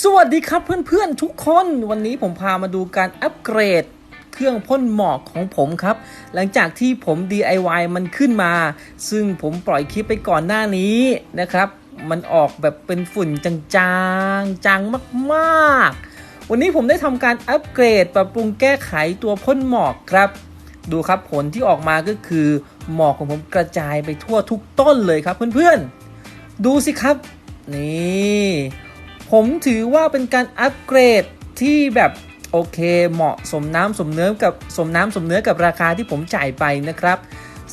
สวัสดีครับเพื่อนๆทุกคนวันนี้ผมพามาดูการอัปเกรด เครื่องพ่นหมอกของผมครับ หลังจากที่ผม DIY มันขึ้นมา ซึ่งผมปล่อยคลิปไปก่อนหน้านี้นะครับ มันออกแบบเป็นฝุ่นจางๆจางมากๆ วันนี้ผมได้ทำการอัปเกรดปรับปรุงแก้ไขตัวพ่นหมอกครับ ดูครับผลที่ออกมาก็คือหมอกของผมกระจายไปทั่วทุกต้นเลยครับเพื่อนๆ ดูสิครับนี่ ผมถือว่าเป็นการอัปเกรดที่แบบโอเคเหมาะสมน้ำสมเนื้อกับสมน้ำสมเนื้อกับราคาที่ผมจ่ายไปนะครับ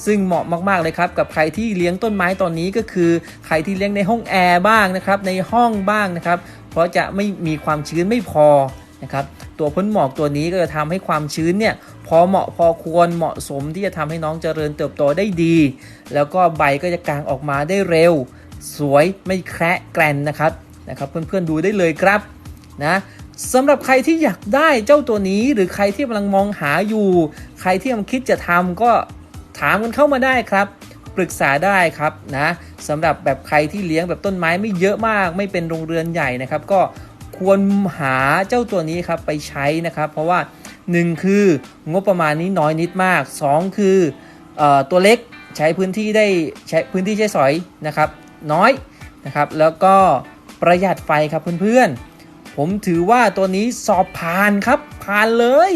ซึ่งเหมาะมากๆเลยครับ กับใครที่เลี้ยงต้นไม้ตอนนี้ก็คือ ใครที่เลี้ยงในห้องแอร์บ้างนะครับ ในห้องบ้างนะครับ เพราะจะไม่มีความชื้นไม่พอนะครับตัวพ่นหมอกตัวนี้ก็จะทำให้ความชื้นเนี่ยพอเหมาะพอควรเหมาะสมที่จะทำให้น้องเจริญเติบโตได้ดี แล้วก็ใบก็จะกางออกมาได้เร็ว สวยไม่แคระแกรนนะครับ นะครับเพื่อนๆดูได้เลยครับนะสำหรับใครที่อยากได้เจ้าตัวนี้ หรือใครที่กำลังมองหาอยู่ ใครที่กำลังคิดจะทำก็ถามกันเข้ามาได้ครับ ปรึกษาได้ครับนะสำหรับแบบใครที่เลี้ยงแบบต้นไม้ไม่เยอะมาก ไม่เป็นโรงเรือนใหญ่นะครับ ก็ควรหาเจ้าตัวนี้ครับไปใช้นะครับ เพราะว่า 1 คืองบประมาณนี้น้อยนิดมาก 2 คือออตัวเล็กใช้พื้นที่ได้ใช้พื้นที่ใช้สอยนะครับ น้อยนะครับ แล้วก็ ประหยัดไฟครับเพื่อนๆ ผมถือว่าตัวนี้สอบผ่านครับผ่านเลย